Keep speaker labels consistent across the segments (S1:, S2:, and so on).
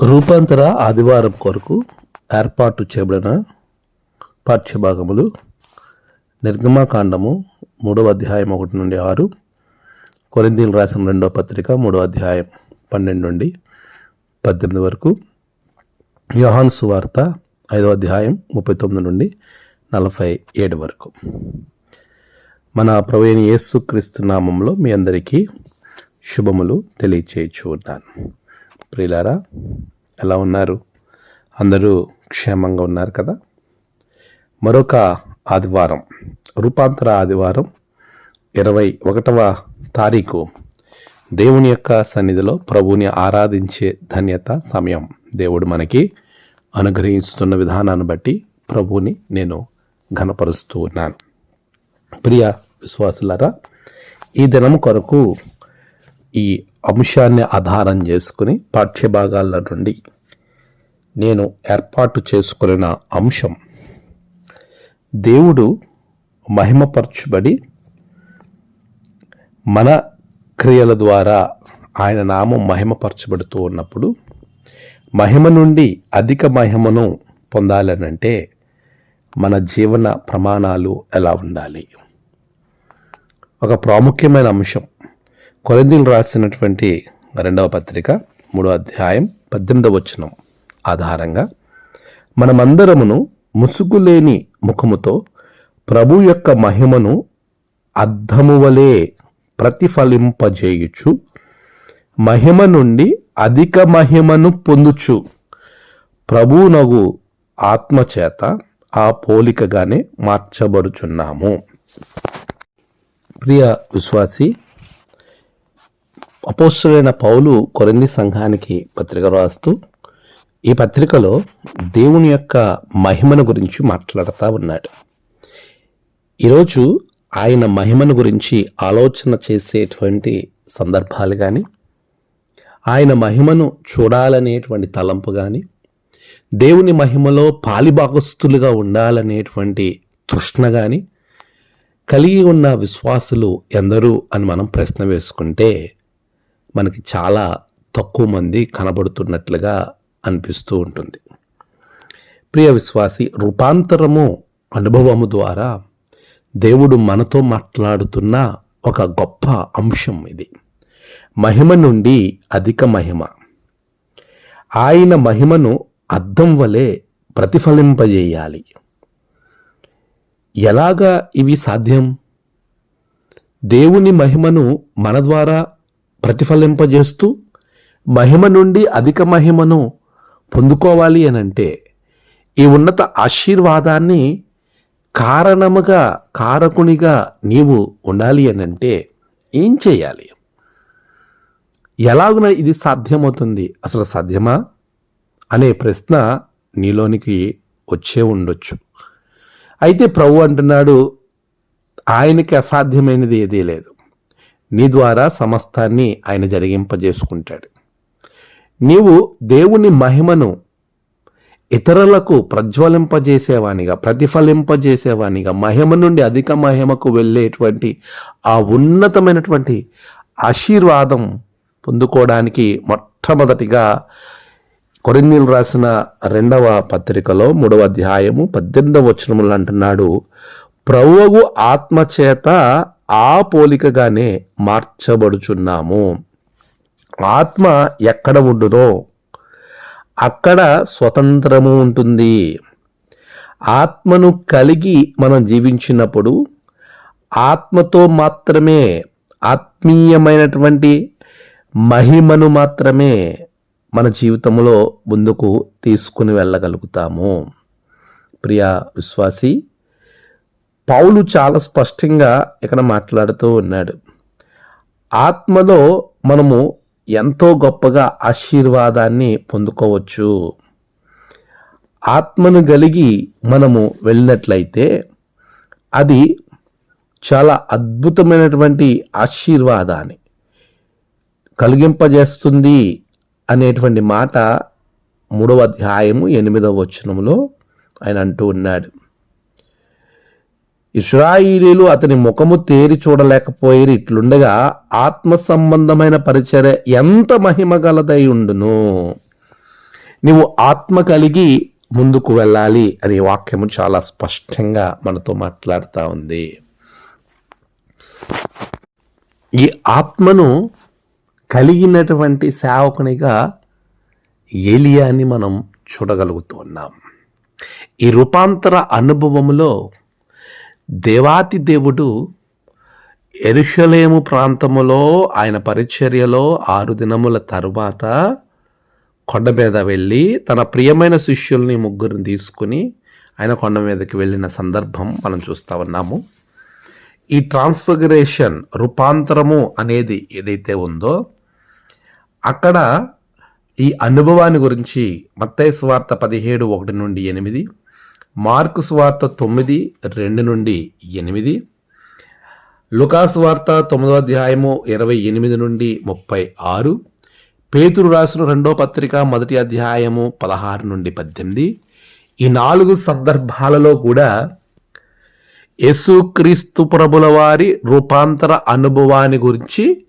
S1: రూపాంతర ఆదివారం కొరకు ఏర్పాటు చేయబడిన పాఠ్యభాగములు నిర్గమాకాండము మూడవ అధ్యాయం ఒకటి నుండి ఆరు కొరిందీలు రాసిన రెండవ పత్రిక మూడవ అధ్యాయం పన్నెండు నుండి పద్దెనిమిది వరకు యోహాన్ సువార్త ఐదవ అధ్యాయం ముప్పై తొమ్మిది నుండి నలభై ఏడు వరకు. మన ప్రవేణి యేసుక్రీస్తు నామంలో మీ అందరికీ శుభములు తెలియచేయచ్చు ఉన్నాను ప్రియులారా ఎలా ఉన్నారు? అందరూ క్షేమంగా ఉన్నారు కదా? మరొక ఆదివారం రూపాంతర ఆదివారం ఇరవై ఒకటవ తారీఖు దేవుని యొక్క సన్నిధిలో ప్రభువుని ఆరాధించే ధన్యత సమయం. దేవుడు మనకి అనుగ్రహిస్తున్న విధానాన్ని బట్టి ప్రభువుని నేను ఘనపరుస్తూ ఉన్నాను. ప్రియ విశ్వాసులారా ఈ దినం కొరకు ఈ అంశాన్ని ఆధారం చేసుకుని పాఠ్యభాగాల నుండి నేను ఏర్పాటు చేసుకున్న అంశం దేవుడు మహిమపరచుబడి మన క్రియల ద్వారా ఆయన నామం మహిమపరచబడుతూ ఉన్నప్పుడు మహిమ నుండి అధిక మహిమను పొందాలనంటే మన జీవన ప్రమాణాలు ఎలా ఉండాలి? ఒక ప్రాముఖ్యమైన అంశం. కొరిందీలు రాసినటువంటి రెండవ పత్రిక మూడో అధ్యాయం పద్దెనిమిదవ వచనం ఆధారంగా మనమందరమును ముసుగులేని ముఖముతో ప్రభు యొక్క మహిమను అద్దము వలె ప్రతిఫలింపజేయుచు మహిమ నుండి అధిక మహిమను పొందుచు. ప్రభువునగు ఆత్మచేత ఆ పోలికగానే మార్చబడుచున్నాము. ప్రియ విశ్వాసి అపోస్తులైన పౌలు కొరింది సంఘానికి పత్రిక రాస్తూ ఈ పత్రికలో దేవుని యొక్క మహిమను గురించి మాట్లాడుతూ ఉన్నాడు. ఈరోజు ఆయన మహిమను గురించి ఆలోచన చేసేటువంటి సందర్భాలు కానీ ఆయన మహిమను చూడాలనేటువంటి తలంపు కానీ దేవుని మహిమలో పాలిభాగస్తులుగా ఉండాలనేటువంటి తృష్ణ కానీ కలిగి ఉన్న విశ్వాసులు ఎందరూ అని మనం ప్రశ్న వేసుకుంటే మనకి చాలా తక్కువ మంది కనబడుతున్నట్లుగా అనిపిస్తూ ఉంటుంది. ప్రియ విశ్వాసి రూపాంతరము అనుభవము ద్వారా దేవుడు మనతో మాట్లాడుతున్న ఒక గొప్ప అంశం ఇది. మహిమ నుండి అధిక మహిమ. ఆయన మహిమను అద్దం వలె ప్రతిఫలింపజేయాలి. ఎలాగా ఇవి సాధ్యం? దేవుని మహిమను మన ద్వారా ప్రతిఫలింపజేస్తూ మహిమ నుండి అధిక మహిమను పొందుకోవాలి అని అంటే ఈ ఉన్నత ఆశీర్వాదాన్ని కారణముగా కారకునిగా నీవు ఉండాలి అని అంటే ఏం చేయాలి? ఎలాగున ఇది సాధ్యమవుతుంది? అసలు సాధ్యమా? అనే ప్రశ్న నీలోనికి వచ్చే ఉండొచ్చు. అయితే ప్రభు అంటున్నాడు ఆయనకి అసాధ్యమైనది ఏదీ లేదు. నీ ద్వారా సమస్తాన్ని ఆయన జరిగింపజేసుకుంటాడు. నీవు దేవుని మహిమను ఇతరులకు ప్రజ్వలింపజేసేవానిగా ప్రతిఫలింపజేసేవానిగా మహిమ నుండి అధిక మహిమకు వెళ్ళేటువంటి ఆ ఉన్నతమైనటువంటి ఆశీర్వాదం పొందుకోవడానికి మొట్టమొదటిగా కొరిందీలు రాసిన రెండవ పత్రికలో మూడవ అధ్యాయము పద్దెనిమిదవ వచనములు అంటున్నాడు ప్రభువు ఆత్మచేత ఆ పోలికగానే మార్చబడుచున్నాము. ఆత్మ ఎక్కడ ఉండునో అక్కడ స్వతంత్రము ఉంటుంది. ఆత్మను కలిగి మనం జీవించినప్పుడు ఆత్మతో మాత్రమే ఆత్మీయమైనటువంటి మహిమను మాత్రమే మన జీవితంలో ముందుకు తీసుకుని వెళ్ళగలుగుతాము. ప్రియ విశ్వాసి పౌలు చాలా స్పష్టంగా ఇక్కడ మాట్లాడుతూ ఉన్నాడు. ఆత్మలో మనము ఎంతో గొప్పగా ఆశీర్వాదాన్ని పొందుకోవచ్చు. ఆత్మను కలిగి మనము వెళ్ళినట్లయితే అది చాలా అద్భుతమైనటువంటి ఆశీర్వాదాన్ని కలిగింపజేస్తుంది అనేటువంటి మాట మూడవ అధ్యాయము ఎనిమిదవ వచనంలో ఆయన అంటూ ఉన్నాడు. ఇస్రాయిలీలు అతని ముఖము తేరి చూడలేకపోయి ఇట్లుండగా ఆత్మ సంబంధమైన పరిచర్య ఎంత మహిమ గలదై ఉండును? నీవు ఆత్మ కలిగి ముందుకు వెళ్ళాలి అనే వాక్యము చాలా స్పష్టంగా మనతో మాట్లాడుతూ ఉంది. ఈ ఆత్మను కలిగినటువంటి సేవకునిగా ఏలియాని మనం చూడగలుగుతున్నాం. ఈ రూపాంతర అనుభవములో దేవాతి దేవుడు ఎరుషలేము ప్రాంతములో ఆయన పరిచర్యలో ఆరు దినముల తరువాత కొండ మీద వెళ్ళి తన ప్రియమైన శిష్యుల్ని ముగ్గురిని తీసుకుని ఆయన కొండ మీదకి వెళ్ళిన సందర్భం మనం చూస్తూ ఉన్నాము. ఈ ట్రాన్స్ఫిగరేషన్ రూపాంతరము అనేది ఏదైతే ఉందో అక్కడ ఈ అనుభవాన్ని గురించి మత్తైస్ వార్త పదిహేడు ఒకటి నుండి ఎనిమిది మార్కు స్వార్త తొమ్మిది రెండు నుండి ఎనిమిది. లుకాస్ వార్త తొమ్మిదో అధ్యాయము ఇరవై ఎనిమిది నుండి ముప్పై ఆరు. పేతురు రాసిన రెండో పత్రిక మొదటి అధ్యాయము పదహారు నుండి పద్దెనిమిది. ఈ నాలుగు సందర్భాలలో కూడా యేసుక్రీస్తు ప్రభుల వారి రూపాంతర అనుభవాన్ని గురించి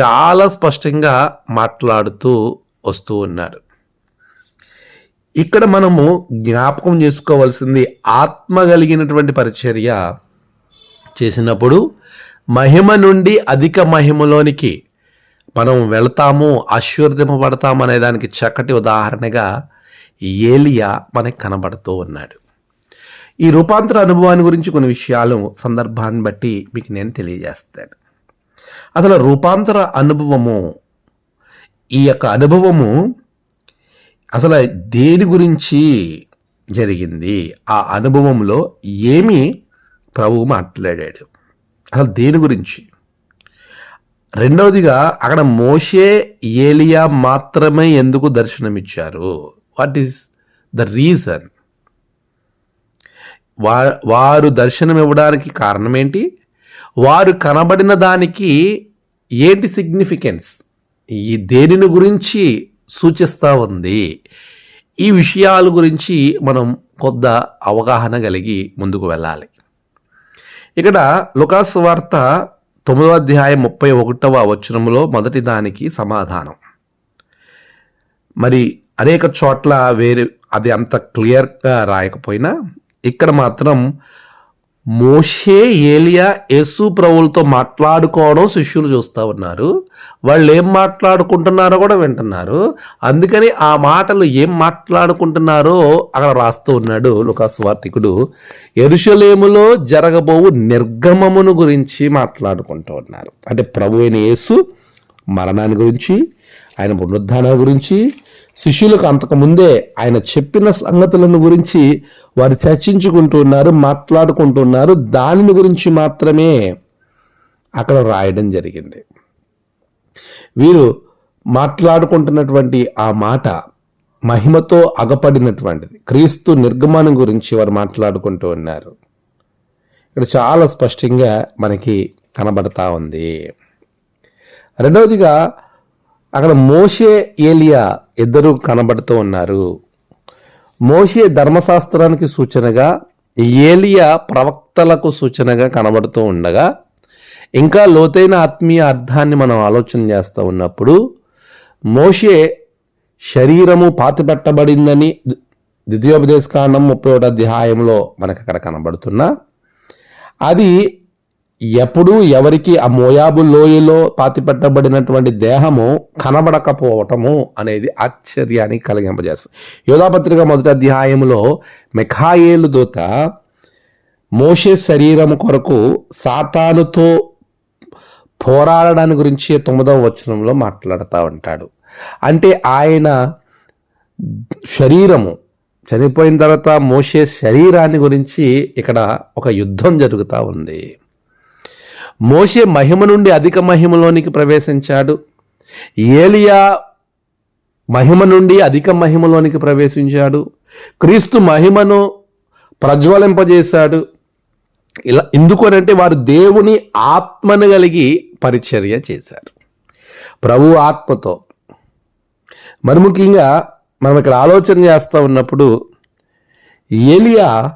S1: చాలా స్పష్టంగా మాట్లాడుతూ వస్తూ ఉన్నారు. ఇక్కడ మనము జ్ఞాపకం చేసుకోవాల్సింది ఆత్మ కలిగినటువంటి పరిచర్య చేసినప్పుడు మహిమ నుండి అధిక మహిమలోనికి మనం వెళతాము ఆశీర్వదింపబడతాము అనే దానికి చక్కటి ఉదాహరణగా ఏలియా మనకి కనబడుతూ ఉన్నాడు. ఈ రూపాంతర అనుభవాన్ని గురించి కొన్ని విషయాలు సందర్భాన్ని బట్టి మీకు నేను తెలియజేస్తాను. అసలు రూపాంతర అనుభవము ఈ యొక్క అనుభవము అసలు దేని గురించి జరిగింది? ఆ అనుభవంలో ఏమి ప్రభువు మాట్లాడాడు? అసలు దేని గురించి? రెండవదిగా అక్కడ మోషే ఏలియా మాత్రమే ఎందుకు దర్శనమిచ్చారు? వాట్ ఈస్ ద రీజన్ వా వారు దర్శనం ఇవ్వడానికి కారణం ఏంటి వారు కనబడిన దానికి ఏంటి సిగ్నిఫికెన్స్ ఈ దేనిని గురించి సూచిస్తూ ఉంది. ఈ విషయాల గురించి మనం కొద్ద అవగాహన కలిగి ముందుకు వెళ్ళాలి. ఇక్కడ లుకాస్ వార్త తొమ్మిదవ అధ్యాయం ముప్పై ఒకటవ వచనంలో మొదటి దానికి సమాధానం. మరి అనేక చోట్ల వేరే అది అంత క్లియర్గా రాయకపోయినా ఇక్కడ మాత్రం మోషే ఏలియా యేసు ప్రభులతో మాట్లాడుకోవడం శిష్యులు చూస్తూ ఉన్నారు. వాళ్ళు ఏం మాట్లాడుకుంటున్నారో కూడా వింటున్నారు. అందుకని ఆ మాటలు ఏం మాట్లాడుకుంటున్నారో అక్కడ రాస్తూ ఉన్నాడు లుకాస్వార్తికుడు ఎరుషలేములో జరగబోవు నిర్గమమును గురించి మాట్లాడుకుంటూ ఉన్నారు. అంటే ప్రభు అయిన యేసు మరణాన్ని గురించి ఆయన పునరుద్ధానం గురించి శిష్యులకు అంతకుముందే ఆయన చెప్పిన సంగతులను గురించి వారు చర్చించుకుంటున్నారు మాట్లాడుకుంటున్నారు దానిని గురించి మాత్రమే అక్కడ రాయడం జరిగింది. వీరు మాట్లాడుకుంటున్నటువంటి ఆ మాట మహిమతో అగపడినటువంటిది. క్రీస్తు నిర్గమనం గురించి వారు మాట్లాడుకుంటూ ఉన్నారు. ఇక్కడ చాలా స్పష్టంగా మనకి కనబడతా ఉంది. రెండవదిగా అక్కడ మోషే ఏలియా ఇద్దరు కనబడుతూ ఉన్నారు. మోషే ధర్మశాస్త్రానికి సూచనగా ఏలియా ప్రవక్తలకు సూచనగా కనబడుతూ ఉండగా ఇంకా లోతైన ఆత్మీయ అర్థాన్ని మనం ఆలోచన చేస్తూ ఉన్నప్పుడు మోషే శరీరము పాతిపెట్టబడిందని ద్వితీయోపదేశకాండం ముప్పై ఒకటి అధ్యాయంలో మనకు అక్కడ కనబడుతున్నా. అది ఎప్పుడు ఎవరికి ఆ మోయాబు లోయలో పాతిపెట్టబడినటువంటి దేహము కనబడకపోవటము అనేది ఆశ్చర్యాన్ని కలిగింపజేస్తుంది. యోధాపత్రిక మొదటి అధ్యాయంలో మెఖాయేలు దూత మోషే శరీరము కొరకు సాతానుతో పోరాడడాన్ని గురించి తొమ్మిదవ వచనంలో మాట్లాడుతూ ఉంటాడు. అంటే ఆయన శరీరము చనిపోయిన తర్వాత మోసే శరీరాన్ని గురించి ఇక్కడ ఒక యుద్ధం జరుగుతూ ఉంది. మోసే మహిమ నుండి అధిక మహిమలోనికి ప్రవేశించాడు. ఏలియా మహిమ నుండి అధిక మహిమలోనికి ప్రవేశించాడు. క్రీస్తు మహిమను ప్రజ్వలింపజేశాడు. ఇలా ఎందుకనంటే వారు దేవుని ఆత్మను కలిగి పరిచర్య చేశారు. ప్రభు ఆత్మతో. మరి ముఖ్యంగా మనం ఇక్కడ ఆలోచన చేస్తూ ఉన్నప్పుడు ఏలియా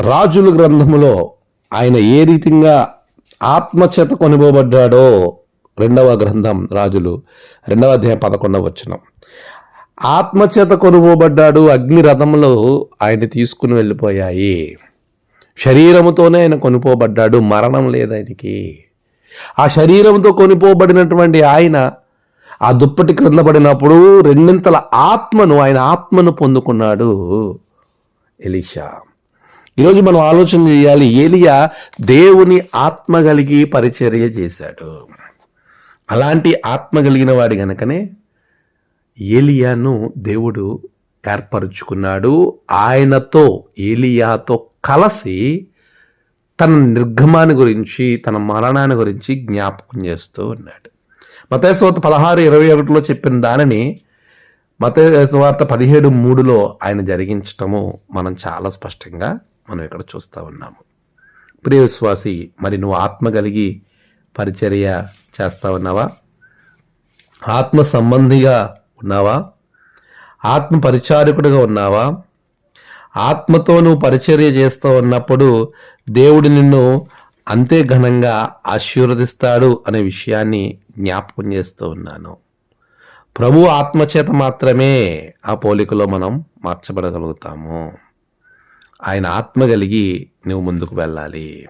S1: రాజుల గ్రంథములో ఆయన ఏ రీతిగా ఆత్మచేత కొనిపోబడ్డాడో రెండవ గ్రంథం రాజులు రెండవ అధ్యాయం పదకొండవ వచనం. ఆత్మచేత కొనుగోబడ్డాడు అగ్ని రథములు ఆయన తీసుకుని వెళ్ళిపోయాయి. శరీరముతోనే ఆయన కొనుపోబడ్డాడు మరణం లేదు ఆయనకి. ఆ శరీరంతో కొనిపోబడినటువంటి ఆయన ఆ దుప్పటి క్రింద పడినప్పుడు రెండింతల ఆత్మను ఆయన ఆత్మను పొందుకున్నాడు ఎలీషా. ఈరోజు మనం ఆలోచన చేయాలి ఏలియా దేవుని ఆత్మ కలిగి పరిచర్య చేశాడు. అలాంటి ఆత్మ కలిగిన వాడి గనకనే ఏలియాను దేవుడు ఏర్పరుచుకున్నాడు. ఆయనతో ఏలియాతో కలిసి తన నిర్గమాన్ని గురించి తన మరణాన్ని గురించి జ్ఞాపకం చేస్తూ ఉన్నాడు. మతేశ్వార్త పదహారు ఇరవై ఒకటిలో చెప్పిన దానిని మతేశ్వార్త పదిహేడు మూడులో ఆయన జరిగించటము మనం చాలా స్పష్టంగా మనం ఇక్కడ చూస్తూ ఉన్నాము. ప్రియ విశ్వాసి మరి నువ్వు ఆత్మ కలిగి పరిచర్య చేస్తా ఉన్నావా? ఆత్మ సంబంధిగా ఉన్నావా? ఆత్మ పరిచారకుడిగా ఉన్నావా? ఆత్మతో నువ్వు పరిచర్య చేస్తూ ఉన్నప్పుడు దేవుడు నిన్ను అంతే ఘనంగా ఆశీర్వదిస్తాడు అనే విషయాన్ని జ్ఞాపకం చేస్తూ ఉన్నాను. ప్రభు ఆత్మచేత మాత్రమే ఆ పోలికలో మనం మార్చబడగలుగుతాము. ఆయన ఆత్మ కలిగి నువ్వు ముందుకు వెళ్ళాలి.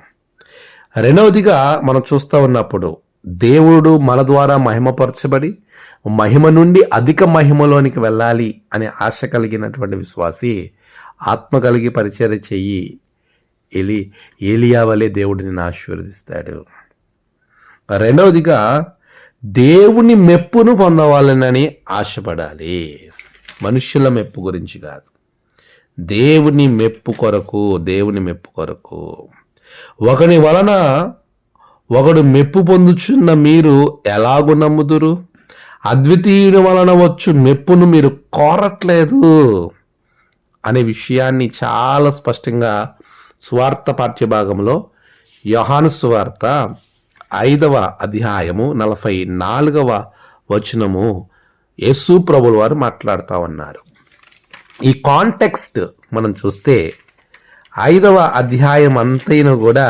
S1: రెండవదిగా మనం చూస్తూ ఉన్నప్పుడు దేవుడు మన ద్వారా మహిమపరచబడి మహిమ నుండి అధిక మహిమలోనికి వెళ్ళాలి అనే ఆశ కలిగినటువంటి విశ్వాసి ఆత్మ కలిగి పరిచయం చెయ్యి ఎలి ఏలియా వలె దేవుడిని నిన్ను ఆశీర్వదిస్తాడు. రెండవదిగా దేవుని మెప్పును పొందవాలనని ఆశపడాలి. మనుషుల మెప్పు గురించి కాదు. దేవుని మెప్పు కొరకు దేవుని మెప్పు కొరకు. ఒకని వలన ఒకడు మెప్పు పొందుచున్న మీరు ఎలాగు నమ్ముదురు? అద్వితీయుని వలన వచ్చు మెప్పును మీరు కోరట్లేదు అనే విషయాన్ని చాలా స్పష్టంగా స్వార్థ పాఠ్యభాగంలో యోహాను స్వార్త ఐదవ అధ్యాయము నలభై నాలుగవ వచనము యేసు ప్రభుల వారు మాట్లాడుతూ ఉన్నారు. ఈ కాంటెక్స్ట్ మనం చూస్తే ఐదవ అధ్యాయం అంతైన కూడా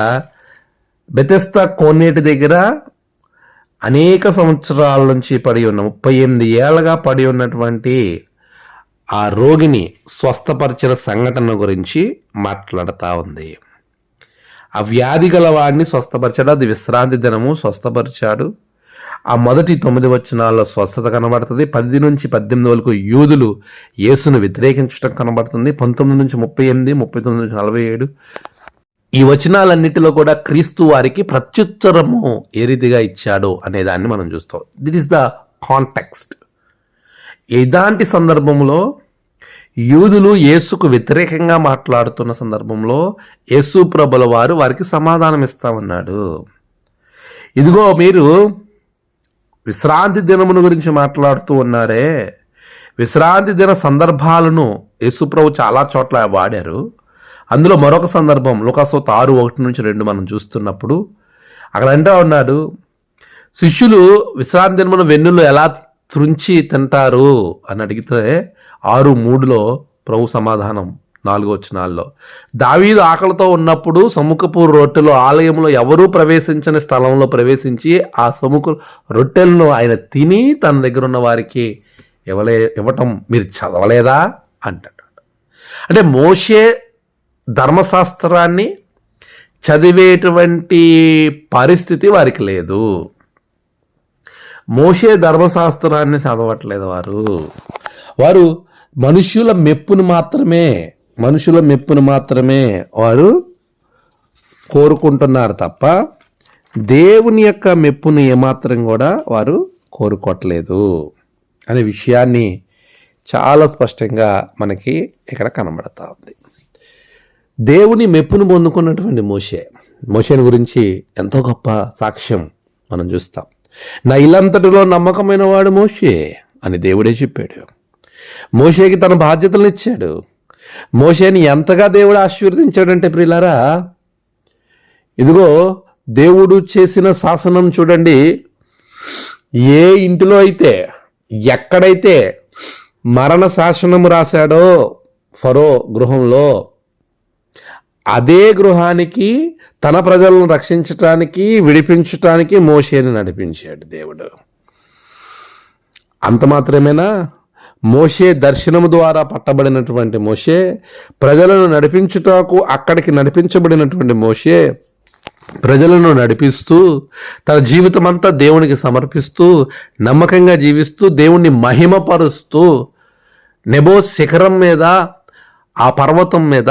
S1: బెతెస్త కోనేటి దగ్గర అనేక సంవత్సరాల నుంచి పడి ఉన్న ముప్పై ఎనిమిది ఏళ్ళగా పడి ఉన్నటువంటి ఆ రోగిని స్వస్థపరిచిన సంఘటన గురించి మాట్లాడుతూ ఉంది. ఆ వ్యాధి గలవాడిని స్వస్థపరిచాడు అది విశ్రాంతి దినము స్వస్థపరిచాడు. ఆ మొదటి తొమ్మిది వచనాల్లో స్వస్థత కనబడుతుంది. పది నుంచి పద్దెనిమిది వరకు యూదులు యేసును వ్యతిరేకించడం కనబడుతుంది. పంతొమ్మిది నుంచి ముప్పై ఎనిమిది ముప్పై తొమ్మిది నుంచి నలభై ఏడు. ఈ వచనాలన్నిటిలో కూడా క్రీస్తు వారికి ప్రత్యుత్తరము ఏ రీతిగా ఇచ్చాడో అనే దాన్ని మనం చూస్తాం. దిట్ ఈస్ ద కాంటెక్స్ట్ ఇలాంటి సందర్భంలో యూదులు యేసుకు వ్యతిరేకంగా మాట్లాడుతున్న సందర్భంలో యేసు ప్రభుల వారు వారికి సమాధానం ఇస్తామన్నాడు ఇదిగో మీరు విశ్రాంతి దినమును గురించి మాట్లాడుతూ ఉన్నారే. విశ్రాంతి దిన సందర్భాలను యేసుప్రభు చాలా చోట్ల వాడారు. అందులో మరొక సందర్భం లోకాసోత్ ఆరు ఒకటి నుంచి రెండు మనం చూస్తున్నప్పుడు అక్కడ అంటూ ఉన్నాడు శిష్యులు విశ్రాంతి దినమున వెన్నులు ఎలా త్రుంచి తింటారు? అని అడిగితే ఆరు మూడులో ప్రభు సమాధానం నాలుగో వచ్చినాల్లో దావీదు ఆకలితో ఉన్నప్పుడు సముఖపు రొట్టెలు ఆలయంలో ఎవరూ ప్రవేశించని స్థలంలో ప్రవేశించి ఆ సముఖ రొట్టెలను ఆయన తిని తన దగ్గర ఉన్న వారికి ఇవ్వలే ఇవ్వటం మీరు చదవలేదా? అంటాడు. అంటే మోషే ధర్మశాస్త్రాన్ని చదివేటువంటి పరిస్థితి వారికి లేదు. మోషే ధర్మశాస్త్రాన్ని చదవట్లేదు వారు. వారు మనుష్యుల మెప్పును మాత్రమే మనుషుల మెప్పును మాత్రమే వారు కోరుకుంటున్నారు తప్ప దేవుని యొక్క మెప్పును ఏమాత్రం కూడా వారు కోరుకోవట్లేదు అనే విషయాన్ని చాలా స్పష్టంగా మనకి ఇక్కడ కనబడతా ఉంది. దేవుని మెప్పును పొందుకున్నటువంటి మోషే మోషేని గురించి ఎంతో గొప్ప సాక్ష్యం మనం చూస్తాం. నా ఇల్లంతటిలో నమ్మకమైన వాడు మోషే అని దేవుడే చెప్పాడు. మోషేకి తన బాధ్యతలను ఇచ్చాడు. మోషేని ఎంతగా దేవుడు ఆశీర్వదించాడంటే ప్రియులారా ఇదిగో దేవుడు చేసిన శాసనం చూడండి. ఏ ఇంటిలో అయితే ఎక్కడైతే మరణ శాసనం రాశాడో ఫరో గృహంలో అదే గృహానికి తన ప్రజలను రక్షించటానికి విడిపించటానికి మోషేని నడిపించాడు దేవుడు. అంత మాత్రమేనా? మోషే దర్శనము ద్వారా పట్టబడినటువంటి మోషే ప్రజలను నడిపించుటకు అక్కడికి నడిపించబడినటువంటి మోషే ప్రజలను నడిపిస్తూ తన జీవితం అంతా దేవునికి సమర్పిస్తూ నమ్మకంగా జీవిస్తూ దేవుణ్ణి మహిమపరుస్తూ నెబో శిఖరం మీద ఆ పర్వతం మీద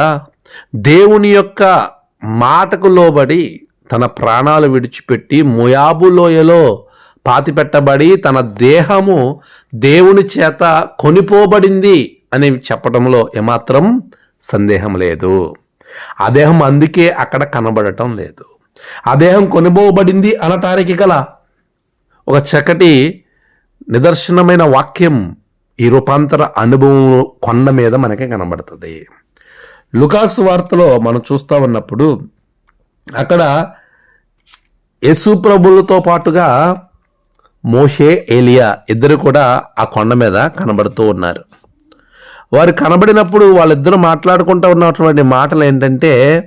S1: దేవుని యొక్క మాటకు లోబడి తన ప్రాణాలు విడిచిపెట్టి మొయాబు లోయలో పాతిపెట్టబడి తన దేహము దేవుని చేత కొనిపోబడింది అని చెప్పడంలో ఏమాత్రం సందేహం లేదు. ఆ దేహం అందుకే అక్కడ కనబడటం లేదు. ఆ దేహం కొనిపోబడింది అనటానికి గల ఒక చక్కటి నిదర్శనమైన వాక్యం ఈ రూపాంతర అనుభవం కొండ మీద మనకి కనబడుతుంది. లుకాసు వార్తలో మనం చూస్తూ ఉన్నప్పుడు అక్కడ యేసు ప్రభులతో పాటుగా మోషే ఏలియా ఇద్దరు కూడా ఆ కొండ మీద కనబడుతూ ఉన్నారు. వారు కనబడినప్పుడు వాళ్ళిద్దరు మాట్లాడుకుంటూ ఉన్నటువంటి మాటలు ఏంటంటే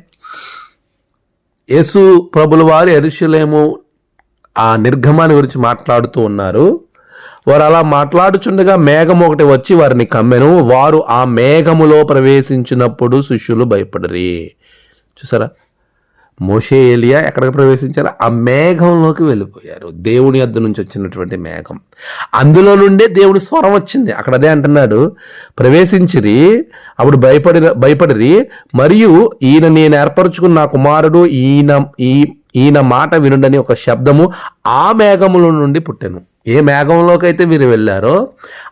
S1: యేసు ప్రభుల వారు ఎరుషులేము ఆ నిర్గమాన్ని గురించి మాట్లాడుతూ ఉన్నారు. వారు అలా మాట్లాడుచుండగా మేఘం ఒకటి వచ్చి వారిని కమ్మెను. వారు ఆ మేఘములో ప్రవేశించినప్పుడు శిష్యులు భయపడరి. చూసారా? మోషే ఏలియా ఎక్కడికి ప్రవేశించారు ఆ మేఘంలోకి వెళ్ళిపోయారు. దేవుని అద్దు నుంచి వచ్చినటువంటి మేఘం. అందులో నుండే దేవుడి స్వరం వచ్చింది. అక్కడ అదే అంటున్నాడు. ప్రవేశించిరి అప్పుడు భయపడి భయపడిరి మరియు ఈయన నేను ఏర్పరచుకున్న నా కుమారుడు ఈయన ఈ ఈయన మాట వినుడని ఒక శబ్దము ఆ మేఘముల నుండి పుట్టాను. ఏ మేఘంలోకి అయితే వీరు వెళ్ళారో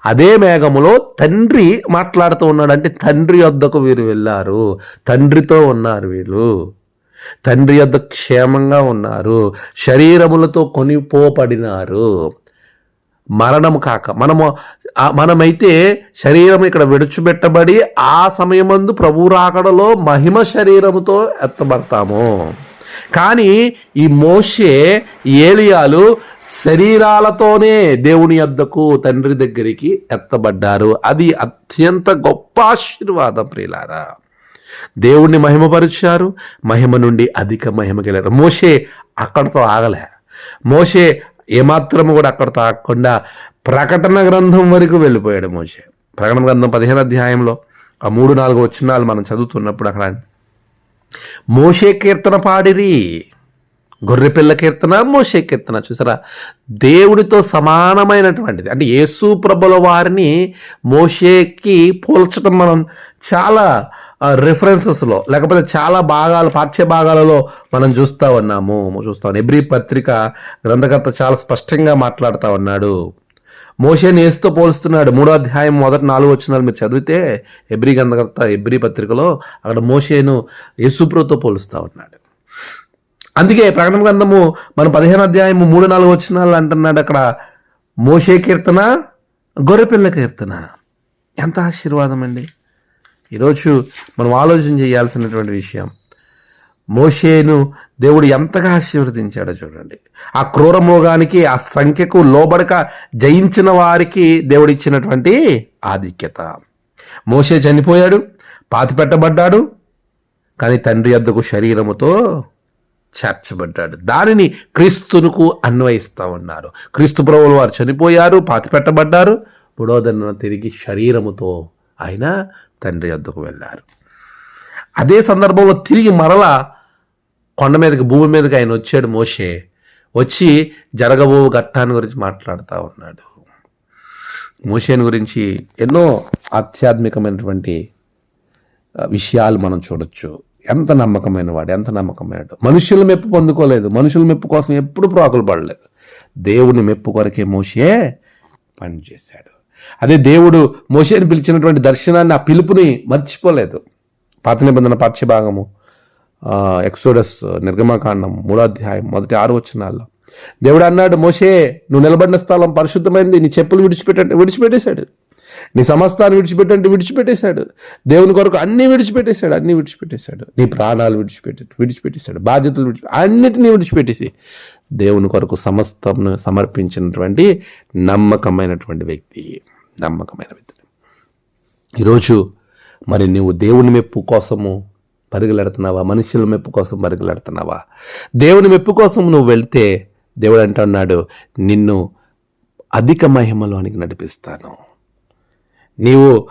S1: అదే మేఘములో తండ్రి మాట్లాడుతూ ఉన్నాడు. అంటే తండ్రి వద్దకు వీరు వెళ్ళారు. తండ్రితో ఉన్నారు వీళ్ళు. తండ్రి యొద్ద క్షేమంగా ఉన్నారు. శరీరములతో కొనిపోబడినారు మరణం కాక మనము మనమైతే శరీరం ఇక్కడ విడిచిపెట్టబడి ఆ సమయమందు ప్రభు రాకడలో మహిమ శరీరముతో ఎత్తబడతాము. కానీ ఈ మోషే ఏలియాలు శరీరాలతోనే దేవుని అద్దకు తండ్రి దగ్గరికి ఎత్తబడ్డారు. అది అత్యంత గొప్ప ఆశీర్వాదం ప్రియులారా. దేవుణ్ణి మహిమపరిచారు. మహిమ నుండి అధిక మహిమకి వెళ్ళారు మోషే అక్కడితో ఆగలే. మోషే ఏమాత్రము కూడా అక్కడితో ఆగకుండా ప్రకటన గ్రంథం వరకు వెళ్ళిపోయాడు మోషే. ప్రకటన గ్రంథం పదిహేను అధ్యాయంలో ఆ మూడు నాలుగు వచ్చినాలు మనం చదువుతున్నప్పుడు అక్కడ మోషే కీర్తన పాడిరి. గొర్రెపిల్ల కీర్తన మోషే కీర్తన. చూసారా? దేవుడితో సమానమైనటువంటిది. అంటే యేసు ప్రభుల వారిని మోషేకి పోల్చడం మనం చాలా రిఫరెన్సెస్లో లేకపోతే చాలా భాగాలు పాఠ్య భాగాలలో మనం చూస్తూ ఉన్నాము చూస్తాం. ఎబ్రి పత్రిక గ్రంథకర్త చాలా స్పష్టంగా మాట్లాడుతూ ఉన్నాడు. మోషేని ఏసుతో పోలుస్తున్నాడు. మూడో అధ్యాయం మొదటి నాలుగు వచ్చినాలు మీరు చదివితే ఎబ్రి గ్రంథకర్త ఎబ్రి పత్రికలో అక్కడ మోషేను యేసుప్రోతో పోలుస్తూ ఉన్నాడు. అందుకే ప్రకటన గ్రంథము మన పదిహేను అధ్యాయము మూడు నాలుగు వచ్చినాలు అంటున్నాడు అక్కడ. మోషే కీర్తన గొర్రెపిల్ల కీర్తన. ఎంత ఆశీర్వాదం అండి. ఈరోజు మనం ఆలోచన చేయాల్సినటువంటి విషయం. మోషేను దేవుడు ఎంతగా ఆశీర్వదించాడో చూడండి. ఆ క్రూరమోగానికి ఆ సంఖ్యకు లోబడక జయించిన వారికి దేవుడు ఇచ్చినటువంటి ఆధిక్యత. మోషే చనిపోయాడు పాతి పెట్టబడ్డాడు కానీ తండ్రి వద్దకు శరీరముతో చేర్చబడ్డాడు. దానిని క్రీస్తునుకు అన్వయిస్తూ ఉన్నారు. క్రీస్తు ప్రభువులు వారు చనిపోయారు పాతి పెట్టబడ్డారు పుడోదన్న తిరిగి శరీరముతో ఆయన తండ్రి వద్దకు వెళ్ళారు. అదే సందర్భంలో తిరిగి మరలా కొండ మీదకి భూమి మీదకి ఆయన వచ్చాడు మోషే. వచ్చి జరగబో ఘట్టాన్ని గురించి మాట్లాడుతూ ఉన్నాడు. మోషేని గురించి ఎన్నో ఆధ్యాత్మికమైనటువంటి విషయాలు మనం చూడొచ్చు. ఎంత నమ్మకమైన వాడు ఎంత నమ్మకమైనడు. మనుషుల మెప్పు పొందుకోలేదు. మనుషుల మెప్పు కోసం ఎప్పుడు ప్రాకులు పడలేదు. దేవుని మెప్పు కొరకే మోషే పనిచేశాడు అదే దేవుడు మోషేని పిలిచినటువంటి దర్శనాన్ని ఆ పిలుపుని మర్చిపోలేదు. పాత నిబంధన పాఠ్యభాగము ఎక్సోడస్ నిర్గమకాండం మూడాధ్యాయం మొదటి ఆరు వచనాల్లో. దేవుడు అన్నాడు మోషే నువ్వు నిలబడిన స్థలం పరిశుద్ధమైంది నీ చెప్పులు విడిచిపెట్టండి విడిచిపెట్టేశాడు. నీ సమస్తాన్ని విడిచిపెట్టంటే విడిచిపెట్టేశాడు. దేవుని కొరకు అన్నీ విడిచిపెట్టేశాడు అన్నీ విడిచిపెట్టేశాడు. నీ ప్రాణాలు విడిచిపెట్టే విడిచిపెట్టేశాడు. బాధ్యతలు విడిచి అన్నిటినీ విడిచిపెట్టేసి దేవుని కొరకు సమస్తం సమర్పించినటువంటి నమ్మకమైనటువంటి వ్యక్తి. నమ్మకమైన వ్యక్తి. ఈరోజు మరి నువ్వు దేవుని మెప్పు కోసము పరిగెలెడుతున్నావా? మనుషుల మెప్పు కోసం పరిగెలెడుతున్నావా? దేవుని మెప్పు కోసం నువ్వు వెళ్తే దేవుడు అంటున్నాడు నిన్ను అధిక మహిమలోనికి నడిపిస్తాను. నీవు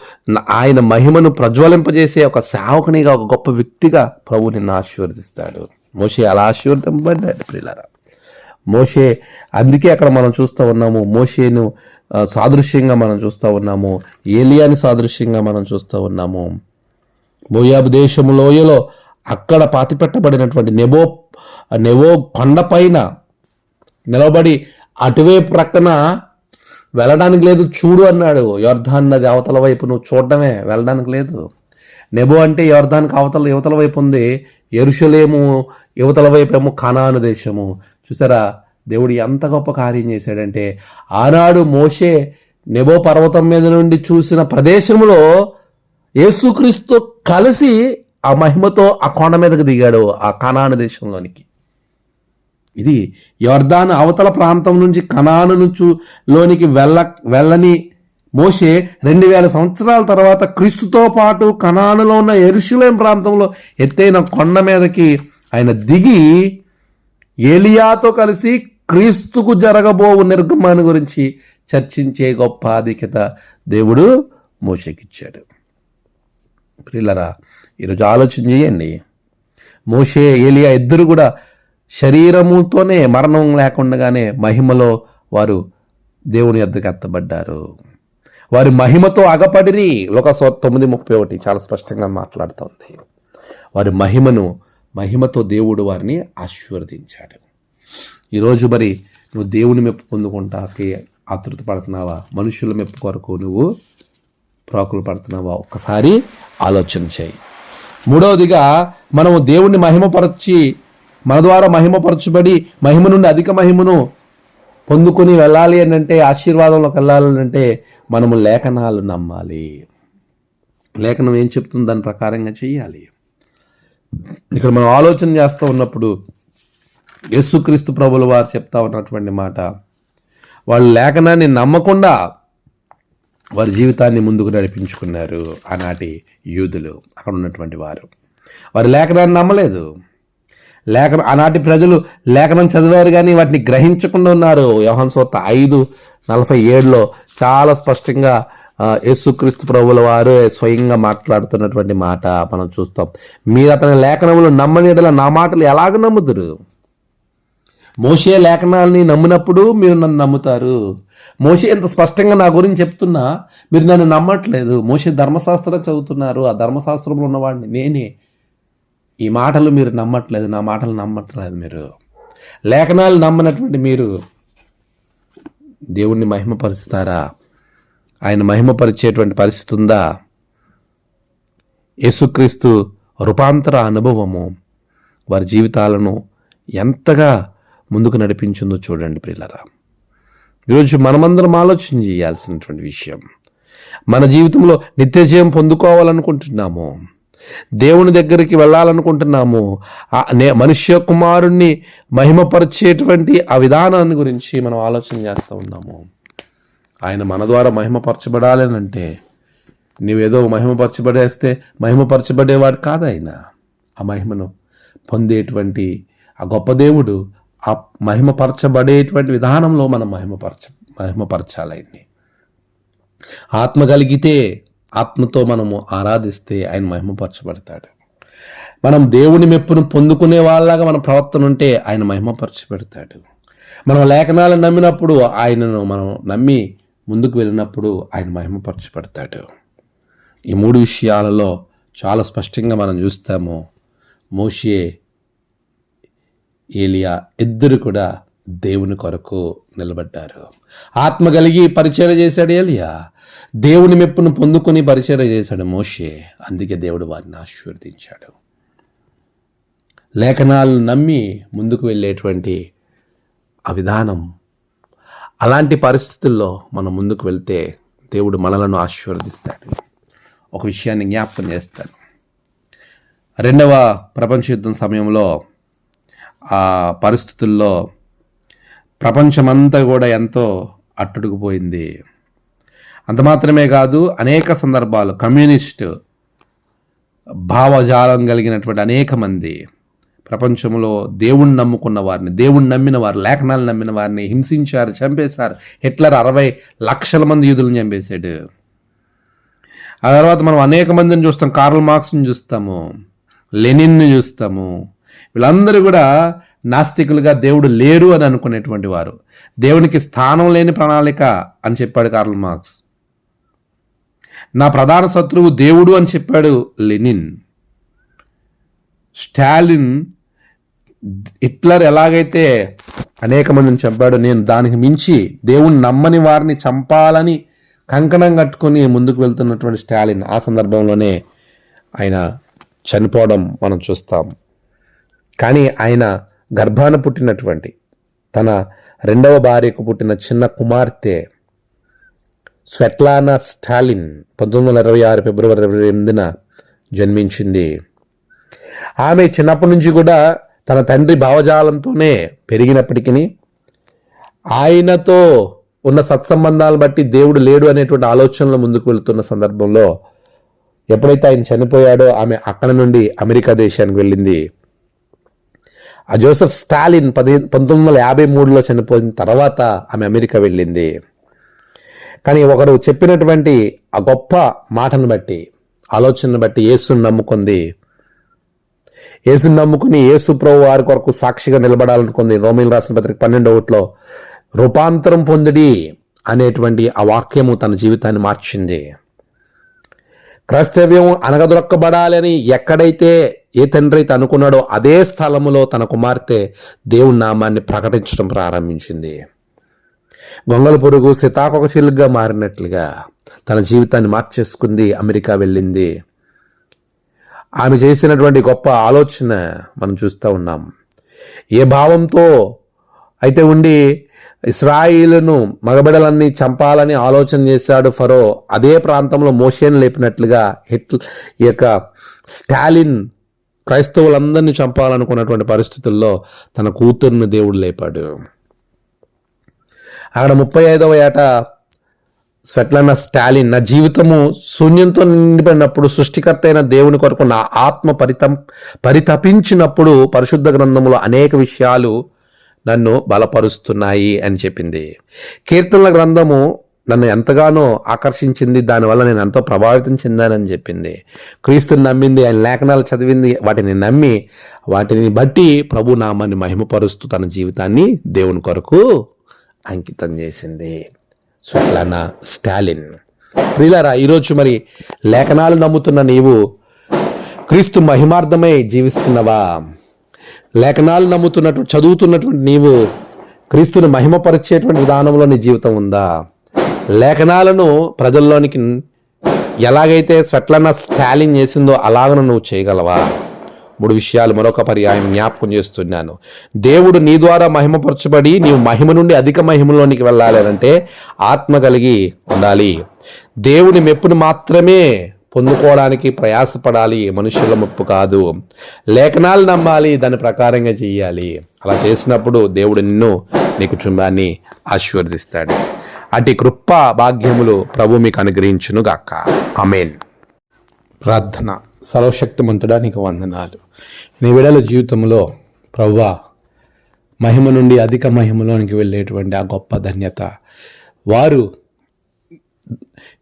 S1: ఆయన మహిమను ప్రజ్వలింపజేసే ఒక సేవకునిగా ఒక గొప్ప వ్యక్తిగా ప్రభు నిన్ను ఆశీర్వదిస్తాడు. మోషే అలా ఆశీర్వదింపబడ్డాడు ప్రియులారా. మోషే. అందుకే అక్కడ మనం చూస్తూ ఉన్నాము మోషేను సాదృశ్యంగా మనం చూస్తూ ఉన్నాము ఏలియాని సాదృశ్యంగా మనం చూస్తూ ఉన్నాము. మోయాబు దేశము లోయలో అక్కడ పాతిపెట్టబడినటువంటి నెబో నెవో కొండపైన నిలబడి అటువైపు ప్రక్కన వెళ్ళడానికి లేదు చూడు అన్నాడు. యోర్ధాన్ నది అవతల వైపు నువ్వు చూడడమే వెళ్ళడానికి లేదు. నెబో అంటే యోర్ధానికి అవతల యువతల వైపు ఉంది ఎరుషలేము యువతల వైపు ఏమో కనాను దేశము. చూసారా? దేవుడు ఎంత గొప్ప కార్యం చేశాడంటే ఆనాడు మోషే నెబో పర్వతం మీద నుండి చూసిన ప్రదేశంలో యేసుక్రీస్తు కలిసి ఆ మహిమతో ఆ కొండ మీదకు దిగాడు ఆ కణాను దేశంలోనికి. ఇది యోర్దాను అవతల ప్రాంతం నుంచి కనాను నుంచి లోనికి వెళ్ళ వెళ్ళని మోషే రెండు వేల సంవత్సరాల తర్వాత క్రీస్తుతో పాటు కనానులో ఉన్న ఎరుషులేం ప్రాంతంలో ఎత్తైన కొండ మీదకి ఆయన దిగి ఏలియాతో కలిసి క్రీస్తుకు జరగబోవు నిర్గమాన్ని గురించి చర్చించే గొప్ప ఆధిక్యత దేవుడు మోషకిచ్చాడు. ప్రిల్లరా ఈరోజు ఆలోచన చేయండి. మోషే ఏలియా ఇద్దరు కూడా శరీరముతోనే మరణం లేకుండానే మహిమలో వారు దేవుని ఎద్దకు ఎత్తబడ్డారు. వారి మహిమతో అగపడిరి. ఒక తొమ్మిది ముప్పై ఒకటి చాలా స్పష్టంగా మాట్లాడుతోంది. వారి మహిమను మహిమతో దేవుడు వారిని ఆశీర్వదించాడు. ఈరోజు మరి నువ్వు దేవుని మెప్పు పొందుకుంటాకి ఆతృత పడుతున్నావా? మనుషుల మెప్పు కొరకు నువ్వు ప్రాకులు పడుతున్నావా? ఒక్కసారి ఆలోచన చేయి. మూడవదిగా మనము దేవుణ్ణి మహిమపరచి మన ద్వారా మహిమపరచబడి మహిమ నుండి అధిక మహిమను పొందుకొని వెళ్ళాలి అని అంటే ఆశీర్వాదంలోకి వెళ్ళాలని అంటే మనము లేఖనాలు నమ్మాలి. లేఖనం ఏం చెప్తుంది దాని ప్రకారంగా చేయాలి ఇక్కడ మనం ఆలోచన చేస్తూ ఉన్నప్పుడు యేసుక్రీస్తు ప్రభుల వారు చెప్తా ఉన్నటువంటి మాట వాళ్ళు లేఖనాన్ని నమ్మకుండా వారి జీవితాన్ని ముందుకు నడిపించుకున్నారు ఆనాటి యూదులు. అక్కడ ఉన్నటువంటి వారు. వారి లేఖనాన్ని నమ్మలేదు. లేఖనం ఆనాటి ప్రజలు లేఖనం చదివారు కానీ వాటిని గ్రహించకుండా ఉన్నారు. యోహన్ సోత ఐదు నలభై ఏడులో చాలా స్పష్టంగా యేసుక్రీస్తు ప్రభుల వారు స్వయంగా మాట్లాడుతున్నటువంటి మాట మనం చూస్తాం. మీరు అతని లేఖనములు నమ్మనిడల నా మాటలు ఎలాగ నమ్ముతారు మోసే లేఖనాల్ని నమ్మినప్పుడు మీరు నన్ను నమ్ముతారు. మోసే ఎంత స్పష్టంగా నా గురించి చెప్తున్నా మీరు నన్ను నమ్మట్లేదు. మోసే ధర్మశాస్త్రం చదువుతున్నారు. ఆ ధర్మశాస్త్రంలో ఉన్నవాడిని నేనే. ఈ మాటలు మీరు నమ్మట్లేదు. నా మాటలు నమ్మట్లేదు మీరు. లేఖనాలు నమ్మనటువంటి మీరు దేవుణ్ణి మహిమపరుస్తారా? ఆయన మహిమపరిచేటువంటి పరిస్థితి ఉందా యేసుక్రీస్తు రూపాంతర అనుభవము వారి జీవితాలను ఎంతగా ముందుకు నడిపించిందో చూడండి ప్రియులరా. ఈరోజు మనమందరం ఆలోచన చేయాల్సినటువంటి విషయం మన జీవితంలో నిత్యజయం పొందుకోవాలనుకుంటున్నాము దేవుని దగ్గరికి వెళ్ళాలనుకుంటున్నాము నే- మనుష్య కుమారుణ్ణి మహిమపరిచేటువంటి ఆ విధానాన్ని గురించి మనం ఆలోచన చేస్తూ ఉన్నాము. ఆయన మన ద్వారా మహిమపరచబడాలని అంటే నీవేదో మహిమపరచబడేస్తే మహిమపరచబడేవాడు కాదు ఆయన. ఆ మహిమను పొందేటువంటి ఆ గొప్ప దేవుడు ఆ మహిమపరచబడేటువంటి విధానంలో మనం మహిమపరచ మహిమపరచాలయన్ని ఆత్మ కలిగితే ఆత్మతో మనము ఆరాధిస్తే ఆయన మహిమపరచబడతాడు. మనం దేవుని మెప్పును పొందుకునే వాళ్ళలాగా మన ప్రవర్తన ఉంటే ఆయన మహిమపరచబెడతాడు. మనం లేఖనాలను నమ్మినప్పుడు ఆయనను మనం నమ్మి ముందుకు వెళ్ళినప్పుడు ఆయన మహిమపరచబడతాడు. ఈ మూడు విషయాలలో చాలా స్పష్టంగా మనం చూస్తాము. మోషే ఏలియా ఇద్దరు కూడా దేవుని కొరకు నిలబడ్డారు. ఆత్మ కలిగి పరిచయం చేశాడు ఏలియా. దేవుని మెప్పును పొందుకొని పరిచయం చేశాడు మోషే. అందుకే దేవుడు వారిని ఆశీర్వదించాడు. లేఖనాలను నమ్మి ముందుకు వెళ్ళేటువంటి ఆ విధానం అలాంటి పరిస్థితుల్లో మనం ముందుకు వెళ్తే దేవుడు మనలను ఆశీర్వదిస్తాడు. ఒక విషయాన్ని జ్ఞాపకం చేస్తాడు. రెండవ ప్రపంచ యుద్ధం సమయంలో ఆ పరిస్థితుల్లో ప్రపంచమంతా కూడా ఎంతో అట్టుడుకుపోయింది అంత మాత్రమే కాదు అనేక సందర్భాలు కమ్యూనిస్ట్ భావజాలం కలిగినటువంటి అనేక మంది ప్రపంచంలో దేవుణ్ణి నమ్ముకున్న వారిని దేవుణ్ణి నమ్మిన వారు లేఖనాలు నమ్మిన వారిని హింసించారు చంపేశారు. హిట్లర్ అరవై లక్షల మంది యూదులను చంపేశాడు. ఆ తర్వాత మనం అనేక మందిని చూస్తాం. కార్ల్ మార్క్స్ని చూస్తాము లెనిన్ని చూస్తాము. వీళ్ళందరూ కూడా నాస్తికులుగా దేవుడు లేరు అని అనుకునేటువంటి వారు. దేవునికి స్థానం లేని ప్రణాళిక అని చెప్పాడు కార్ల్ మార్క్స్. నా ప్రధాన శత్రువు దేవుడు అని చెప్పాడు లెనిన్. స్టాలిన్ హిట్లర్ ఎలాగైతే అనేక మందిని చంపాడు నేను దానికి మించి దేవుణ్ణి నమ్మని వారిని చంపాలని కంకణం కట్టుకొని ముందుకు వెళ్తున్నటువంటి స్టాలిన్ ఆ సందర్భంలోనే ఆయన చనిపోవడం మనం చూస్తాం. కానీ ఆయన గర్భాన పుట్టినటువంటి తన రెండవ భార్యకు పుట్టిన చిన్న కుమార్తె స్వెట్లానా స్టాలిన్ పంతొమ్మిది వందల ఇరవై ఆరు ఫిబ్రవరి ఇరవై ఎనిమిదిన జన్మించింది. ఆమె చిన్నప్పటి నుంచి కూడా తన తండ్రి భావజాలంతోనే పెరిగినప్పటికీ ఆయనతో ఉన్న సత్సంబంధాలు బట్టి దేవుడు లేడు అనేటువంటి ఆలోచనలు ముందుకు వెళుతున్న సందర్భంలో ఎప్పుడైతే ఆయన చనిపోయాడో ఆమె అక్కడ నుండి అమెరికా దేశానికి వెళ్ళింది. ఆ జోసెఫ్ స్టాలిన్ పది పంతొమ్మిది వందల యాభై మూడులో చనిపోయిన తర్వాత ఆమె అమెరికా వెళ్ళింది. కానీ ఒకరు చెప్పినటువంటి ఆ గొప్ప మాటను బట్టి ఆలోచనను బట్టి యేసుని నమ్ముకుంది. యేసుని నమ్ముకుని యేసు ప్రభు వారి కొరకు సాక్షిగా నిలబడాలనుకుంది. రోమిల్ రాసిన పత్రిక పన్నెండో ఒకటిలో రూపాంతరం పొందిడి అనేటువంటి ఆ వాక్యము తన జీవితాన్ని మార్చింది. క్రైస్తవ్యం అనగదొరక్కబడాలని ఎక్కడైతే ఏ తండ్రి అయితే అనుకున్నాడో అదే స్థలములో తన కుమార్తె దేవుని నామాన్ని ప్రకటించడం ప్రారంభించింది. గొంగల పురుగు సీతాకొక చిలుగ్గా మారినట్లుగా తన జీవితాన్ని మార్చేసుకుంది అమెరికా వెళ్ళింది. ఆమె చేసినటువంటి గొప్ప ఆలోచన మనం చూస్తూ ఉన్నాం. ఏ భావంతో అయితే ఉండి ఇస్రాయిలను మగబిడలన్నీ చంపాలని ఆలోచన చేశాడు ఫరో అదే ప్రాంతంలో మోషేను లేపినట్లుగా హిట్ ఈ యొక్క స్టాలిన్ క్రైస్తవులందరినీ చంపాలనుకున్నటువంటి పరిస్థితుల్లో తన కూతుర్ని దేవుడు లేపాడు. అక్కడ ముప్పై ఐదవ ఏట స్వెట్లన్న స్టాలిన్ నా జీవితము శూన్యంతో నిండిపోయినప్పుడు సృష్టికర్త అయిన దేవుని కొరకు నా ఆత్మ పరితం పరితపించినప్పుడు పరిశుద్ధ గ్రంథంలో అనేక విషయాలు నన్ను బలపరుస్తున్నాయి అని చెప్పింది. కీర్తనల గ్రంథము నన్ను ఎంతగానో ఆకర్షించింది దానివల్ల నేను ఎంతో ప్రభావితం చెందానని చెప్పింది. క్రీస్తుని నమ్మింది ఆయన లేఖనాలు చదివింది వాటిని నమ్మి వాటిని బట్టి ప్రభు నామాన్ని మహిమపరుస్తూ తన జీవితాన్ని దేవుని కొరకు అంకితం చేసింది. స్వప్లాన స్టాలిన్. ప్రియులారా ఈరోజు మరి లేఖనాలు నమ్ముతున్న నీవు క్రీస్తు మహిమార్థమై జీవిస్తున్నవా? లేఖనాలు నమ్ముతున్నట్టు చదువుతున్నటువంటి నీవు క్రీస్తుని మహిమపరిచేటువంటి విధానంలో నీ జీవితం ఉందా? లేఖనాలను ప్రజల్లోనికి ఎలాగైతే స్వెట్లన్న స్టాలిన్ చేసిందో అలాగను నువ్వు చేయగలవా? మూడు విషయాలు మరొక పర్యాయం జ్ఞాపకం చేస్తున్నాను. దేవుడు నీ ద్వారా మహిమపరచబడి నీవు మహిమ నుండి అధిక మహిమలోనికి వెళ్ళాలి అంటే ఆత్మ కలిగి ఉండాలి. దేవుని మెప్పును మాత్రమే పొందుకోవడానికి ప్రయాసపడాలి మనుషుల ముప్పు కాదు. లేఖనాలు నమ్మాలి దాని ప్రకారంగా చేయాలి. అలా చేసినప్పుడు దేవుడు నిన్ను నీ కుటుంబాన్ని ఆశీర్వదిస్తాడు. అటు కృప భాగ్యములు ప్రభు మీకు అనుగ్రహించునుగాక. అమేన్ ప్రార్థన. సర్వశక్తిమంతుడా నీకు వందనాలు. నీ విడల జీవితంలో ప్రవ్వా మహిమ నుండి అధిక మహిమలోనికి వెళ్ళేటువంటి ఆ గొప్ప ధన్యత. వారు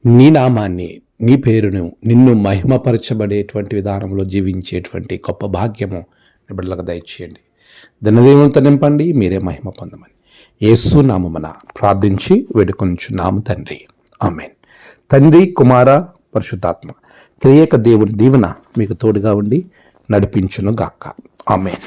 S1: నీ నామాన్ని నీ పేరును నిన్ను మహిమపరచబడేటువంటి విధానంలో జీవించేటువంటి గొప్ప భాగ్యము నీ బిడ్డలకు దయచేయండి. దినదేవులతో నింపండి మీరే మహిమ పొందమని. యేసు నామమున ప్రార్థించి వేడుకొంచున్నాము తండ్రి. ఆమెన్. తండ్రి కుమార పరిశుద్ధాత్మ. త్రియేక దేవుని దీవెన మీకు తోడుగా ఉండి నడిపించును గాక ఆమెన్.